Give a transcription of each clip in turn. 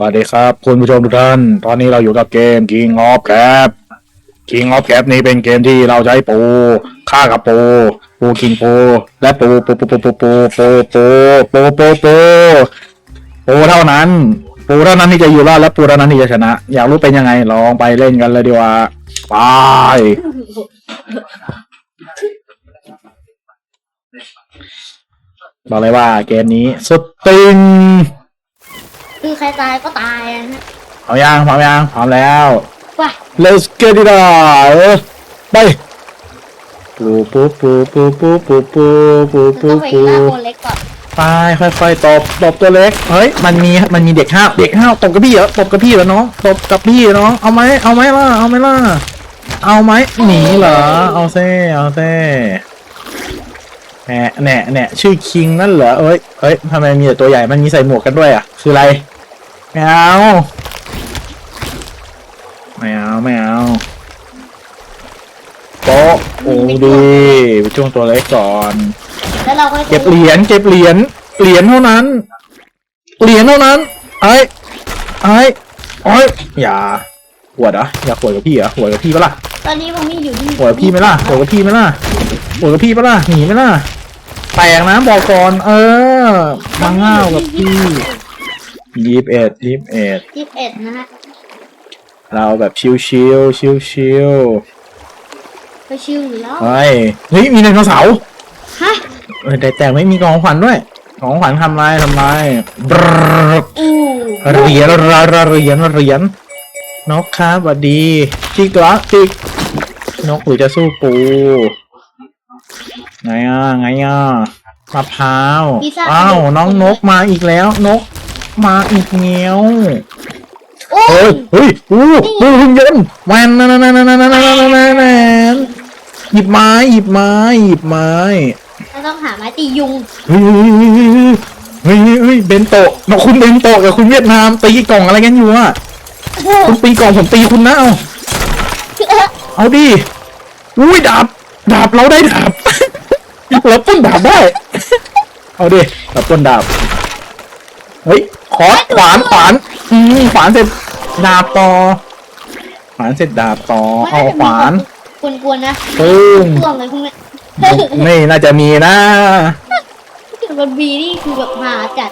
สวัสดีครับ คุณผู้ชมทุกท่าน ตอนนี้เราอยู่กับเกม King of Cap King of Cap นี้เป็นเกมที่เราใช้ปูฆ่ากับปู ปูคิงปู และปูปูปูปูปูปูปูปูปูปูปูปูเท่านั้น ปูเท่านั้นที่จะอยู่รอดและปูเท่านั้นที่จะชนะ อยากรู้เป็นยังไงลองไปเล่นกันเลยดีกว่าไปบอกเลยว่าเกมนี้สุดติง คือใครตายก็ตายอะนะพร้อมยังพร้อมยังพร้อมแล้ว ว่ะ Let's get it on ไปปูปูปูปูปูปูปูปูคือปูต้องไปปูฆ่าคนเล็กก่อนไปค่อยๆตบตบตัวเล็กเฮ้ยมันมีมันมีเด็กห้าวเด็กห้าวตบกับพี่เหรอตบกับพี่เหรอน้องตบกับพี่เหรอน้องเอาไหมเอาไหมล่ะเอาไหมล่ะเอาไหมหนีเหรอเอาเซ่เอาเซ่ แหน่แหน่แหน่ชื่อคิงนั่นเหรอเอ้ยเอ้ยทำไมมีแต่ตัวใหญ่มันมีใส่หมวกกันด้วยอะ คืออะไรไม่เอาไม่เอาไม่เอาโป๊ะโอ้ดีไปช่วงตัวเล็กก่อน แล้วเราก็เก็บเหรียญเก็บเหรียญเหรียญเท่านั้น เหรียญเท่านั้นไอ้ไอ้ไอ้ยอย่าหวดเหรออย่าหวดกับพี่เหรอหวดกับพี่ปะล่ะ ตอนนี้ผมมีอยู่ที่หวดกับพี่ไหมล่ะหวดกับพี่ไหมล่ะหวดกับพี่ปะล่ะหนีไหมล่ะแตกนะบอกก่อนเออมาง่าวกับพี่ยีบเอ็ดยีบเอ็ดยี่สิบเอ็ดนะฮะเราแบบชิวชิวชิวชิวไปชิวอยู่แล้วๆเฮ้ยเฮ้ยมีไดโนเสาร์ฮะเออแต่แต่ไม่มีกองขวัญด้วย ของขวัญทำลายทำลายบรรอู้เหรียญระระเหรียญเหรียญนกครับสวัสดี จิกละจิกนกหรือจะสู้ปู ไงอะไงอะมะพร้าวอ้าวน้องนกมาอีกแล้ว นก มาอีกเงี้ยวโอ้เฮ้ยยเฮ้ยอู้หูหุ่นยนต์แวนนั่นนั่นนั่นนั่นนั่นนั่นนั่นหยิบไม้หยิบไม้หยิบไม้เราต้องหาไม้ตียุงเฮ้ยเฮ้ยเฮ้ยเฮ้ยเบนโตะนกคุณเบนโตะกับคุณเวียดนามตีกล่องอะไรกันอยู่อะ โอ้คุณตีกล่องผมตีคุณนะเอา เอาดิอุ้ยดาบดาบเราได้ดาบ เราต้นดาบได้ เอาดิเราต้นดาบ เฮ้ย ขอขวานขวานอืมขวานเสร็จดาบต่อ ขวานเสร็จดาบต่อ เอาขวานกวนๆนะปึ้งช่วงเลยพวกเนี้ยนี่น่าจะมีนะมันบีนี่คือแบบหาจัด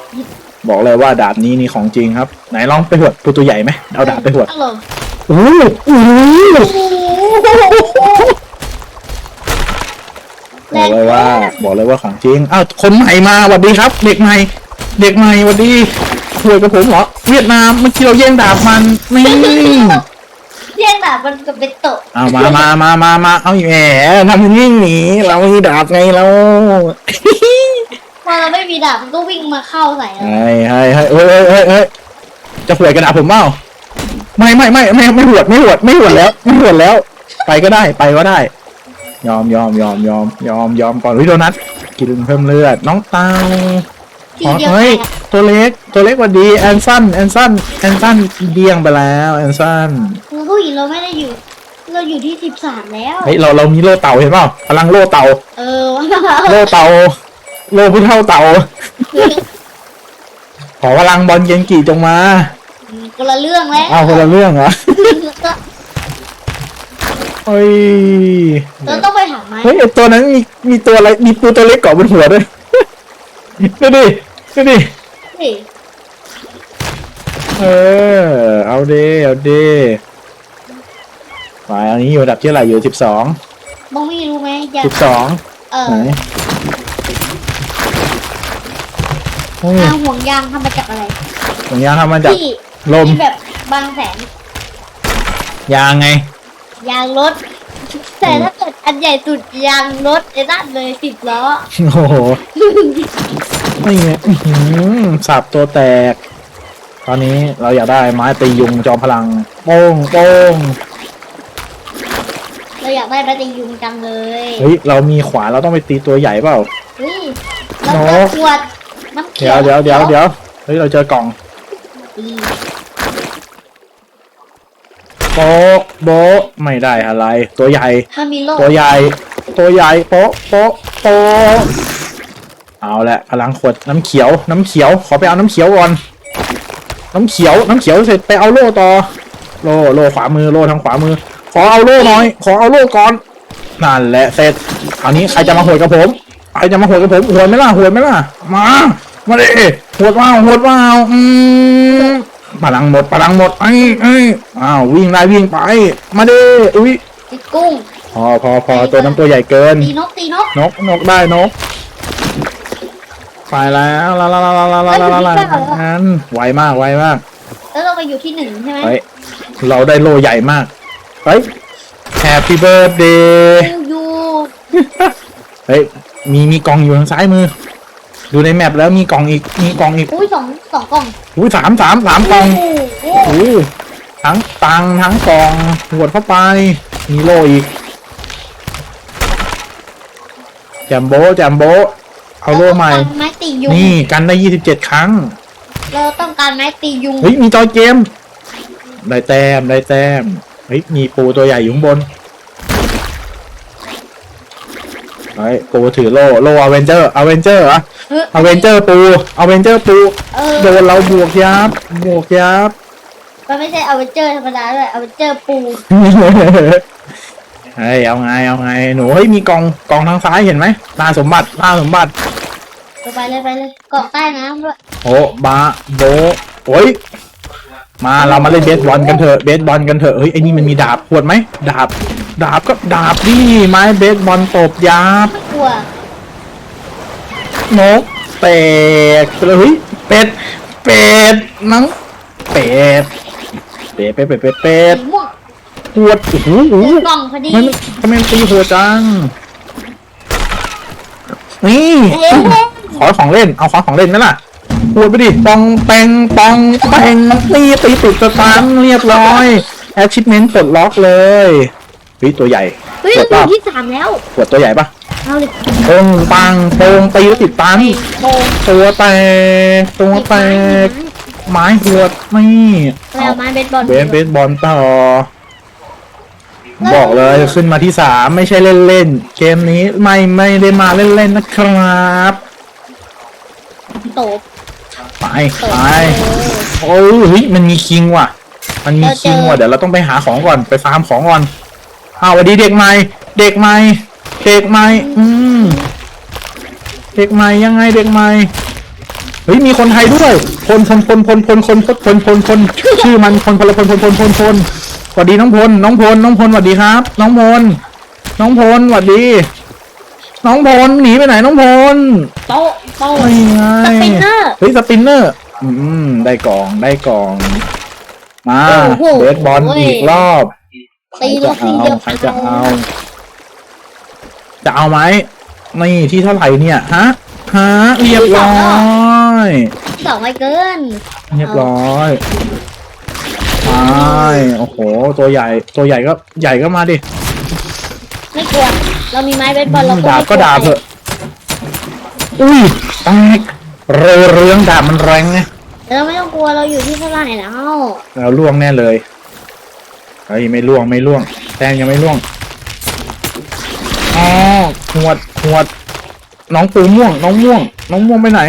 บอกเลยว่าดาบนี้นี่ของจริงครับ ไหนลองไปหวดปูตัวใหญ่ไหมเอาดาบไปหวด อร่อยโอ้โหโอ้โหบอกเลยว่า บอกเลยว่าของจริง อ้าว คนใหม่มาสวัสดีครับ เด็กใหม่ เด็กใหม่สวัสดีคุยกับผมเหรอ เวียดนาม เมื่อกี้เราแย่งดาบมัน นี่เรียกแบบมันกับเป็นโตะเอามามามามามาเอาแหมทำยิ่งหนี เรามีดาบไงเราพอเราไม่มีดาบมันก็วิ่งมาเข้าใส่เรา เฮ้ยเฮ้ยเฮ้ยเฮ้ยเฮ้ยเฮ้ยเฮ้ยจะหวยกระดาษผมเปล่า ไม่ไม่ไม่ไม่ไม่หวดไม่หวดไม่หวดแล้ว ไม่หวดแล้ว ไปก็ได้ไปก็ได้ ยอมยอมยอมยอมยอมยอมก่อนวิโดนัทกินเพิ่มเลือด น้องเตาทีอ๋อเดียวเฮ้ยแตกตัวเล็กตัวเล็กหวัดดีแอนซันแอนซันแอนซันเดียงไปแล้วแอนซันคือผู้หญิงเราไม่ได้อยู่ เราอยู่ที่สิบสามแล้ว เฮ้ยเราเรามีโล่เต่าเห็นเปล่าพลังโล่เต่าเออโล่เต่าโล่ผู้เท่าเต่าขอพลังบอลเย็นกี่จงมา คนละเรื่องแล้วเอาคนละเรื่องเหรอก็เฮ้ยเราต้องไปหาไม้เฮ้ยไอตัวนั้นมีมีตัวอะไรมีปูตัวเล็กเกาะบนหัวด้วยดูดิดูดิเฮ้ยเออเอาเดเอาเดหมายอันนี้อยู่อันดับที่อะไหรอยู่สิบสองมองไม่รู้ไหมอยากสิบสองเออไหนโอ้ยเอาห่วงยางทำมาจากอะไร ผมยางทำมาจากที่ ลม ที่แบบบางแสนยางไง ยางรถ แต่ถ้าเกิดอันใหญ่สุดยางรถไอ้นั่นเลยสิบล้อ โอ้โหไม่เงี้ยอื้อหือสับตัวแตก ตอนนี้เราอยากได้ไม้ตียุงจอมพลัง โป้งโป้งเราอยากได้แบตเตอรี่ยุงจังเลยเฮ้ย เรามีขวานเราต้องไปตีตัวใหญ่เปล่า เฮ้ยแล้วก็ขวดน้ำเขีเดี๋ยยววเดี๋ยวเดี๋ยวเดี๋ยวเฮ้ย เราเจอกล่อง อืม โป๊ะโบ๊ะไม่ได้อะไร ตัวใหญ่มันมีโลกตัวใหญ่ ตัวใหญ่โป๊ะโป๊ะโป๊ะเอาละพลังขวดน้ำเขียว น้ำเขียว ขอไปเอาน้ำเขียวก่อน น้ำเขียว น้ำเขียวเสร็จไปเอาโล่ต่อ โล่โล่ขวามือโล่ทางขวามือ ขอเอาโล่หน่อย ขอเอาโล่ก่อนนั่นแหละเสร็จคราวนี้ใครจะมาหวยกับผมใครจะมาหวยกับผมหวยไหมล่ะหวยไหมล่ะ มา มาดิหวดว้าวหวดว้าวอืม พลังหมดพลังหมดไอ้ไอ้ยอ้าววิ่งได้วิ่งไป มาดิอุ้ยติดกุ้ง พอพอพอตัวน้ำตัวใหญ่เกิน ตีนกตีนกนกนกได้นกไปแล้วลาลาลาลาลาลาลาลาลางั้นไวมากไวมากแล้วเราไปอยู่ที่หนึ่งใช่ไหมเฮ้ยเราได้โลใหญ่มากเฮ้ย Happy Birthday ยูยูเฮ้ยมีมีกล่องอยู่ทางซ้ายมือ ดูในแมปแล้วมีกล่องอีกมีกล่องอีกอุ้ยสองสองกล่องอุ้ยสามสามสามกล่องโอ้โหโอ้ทั้งตังค์ทั้งกล่องหวดเข้าไป มีโลอีกแจมโบแจมโบเอาโลใหม่เราต้องการไม้ตียุงนี่กันได้ยี่สิบเจ็ดครั้ง เราต้องการไม้ตียุงเฮ้ยมีจอยเกมได้แต้มได้แต้มเฮ้ยมีปูตัวใหญ่อยู่ข้างบนเฮ้ยปูถือโล่โล่อเวนเจอร์อเวนเจอร์เห รอเฮ้ยอเวนเจอร์ปูอเวนเจอร์ปูเออโดนเราบวกยับบวกยับ มันไม่ใช่อเวนเจอร์ธรรมดาด้วยอเวนเจอร์ปูเฮ้ยเอาไงเอาไงหนูเฮ้ยมีกล่องกล่องทางซ้ายเห็นไหมล่าสมบัติล่าสมบัติ ไปเลยไปเลยเกาะใต้น้ำด้วยโอ้บาโบโอ้ยมาเรามาเล่นเบสบอลกันเถอะเบสบอลกันเถอะเฮ้ยไอ้นี่มันมีดาบขวดไหมดาบ ดาบก็ดาบดิไม้เบสบอลตบยับ ไม่กลัว นกแตกไปเลยเฮ้ยเป็ดเป็ดนังเป็ดเป็ดเป็ดเป็ดเป็ดเป็ดสีม่วงขวดโอ้โหโอ้โหกล่องพอดีมันทำไมมันตีโหดจังนี่เอ๊ะขอของเล่นเอาขอของเล่นไหมล่ะพูดไปดิปองแปงปองแปงนี่ตีตุดสตาร์ทเรียบร้อย achievement ปลดล็อกเลยเฮ้ยตัวใหญ่เฮ้ยปวเราดอยู่ป่ะที่สามแล้วปวดตัวใหญ่ปะ เอาเลยปงปังโปงตีแล้วติดตันโบตัวแตกตัวแตกไม้หัวดไม่แล้วไม้เบสบอลเบสเบสบอลต่อ บอกเลยขึ้นมาที่สามไม่ใช่เล่นๆ เกมนี้ไม่ไม่ได้มาเล่นๆนะครับ โตบไปโตไปบโอ้ยเฮ้ยมันมีคิงว่ะ มันมีคิงว่ะเดี๋ยวเราต้องไปหาของก่อนไปฟาร์มของก่อนอ้าวสวัสดีเด็กใหม่ เด็กใหม่ เด็กใหม่ อืม เด็กใหม่ยังไงเด็กใหม่ เฮ้ยมีคนไทยด้วยพลพลพลพลพลพลพลพลพลพลชื่อมันพลพลพลพลพลพลพลสวัสดีน้องพล น้องพล น้องพลสวัสดีครับ น้องพล น้องพลสวัสดี น้องพลหนีไปไหนน้องพลโต๊ะโต๊ะไม่ไงสปินเนอร์ เฮ้ยสปินเนอร์ อืม ได้กล่องได้กล่อง มาโอ้โหเบสบอลอีกรอบตีรถทีเดียวใครจะเอา จะเอาไหมนี่ที่เท่าไหร่เนี่ยฮะฮะเรียบร้อยสองไม่เกิน เรียบร้อยไปโอ้โห ตัวใหญ่ ตัวใหญ่ก็ใหญ่ก็มาดิ ไม่กลัว เรามีไม้เบสบอลเราดาบก็ไม่ลัวดาบเถอะ อุ้ยแตกเรือเรืองดาบมันแรงไงเราไม่ต้องกลัวเราอยู่ที่เท่าไหร่แล้วเราล่วงแน่เลยเฮ้ยไม่ล่วงไม่ล่วงแตงยังไม่ล่วง อ๋อหวดหวด น้องปูม่วง น้องม่วง น้องม่วงไปไหน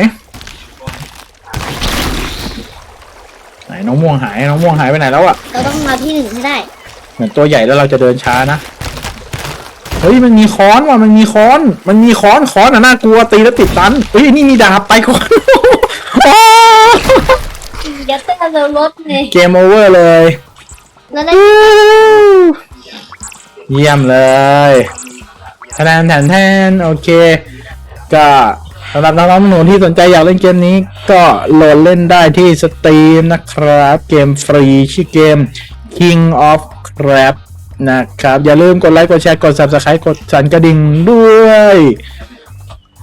ไหนน้องม่วงหาย น้องม่วงหายไปไหนแล้วอะเราต้องมาที่หนึ่งให้ได้ เหมือนตัวใหญ่แล้วเราจะเดินช้านะ เฮ้ยมันมีค้อนว่ะ มันมีค้อน มันมีค้อนค้อนอะน่ากลัวตีแล้วติดตันเฮ้ยนี่มีดาบไปก่อนโอ้เดี๋ยวเต้นเรารถไงเกมโอเวอร์เลย แล้วได้ เยี่ยมเลยคะ แนนแทนแทนโอเค ก็สำหรับน้องๆหนูที่สนใจอยากเล่นเกมนี้ก็โหลดเล่นได้ที่สตรีมนะครับ เกมฟรีชื่อเกม King of Crab นะครับ อย่าลืมกดไลค์กดแชร์กด Subscribe กดสั่นกระดิ่งด้วย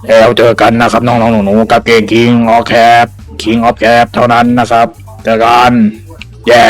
แล้วเจอกันนะครับน้องๆหนูๆกับเกม King of Crab King of Crab เท่านั้นนะครับ เจอกัน แย่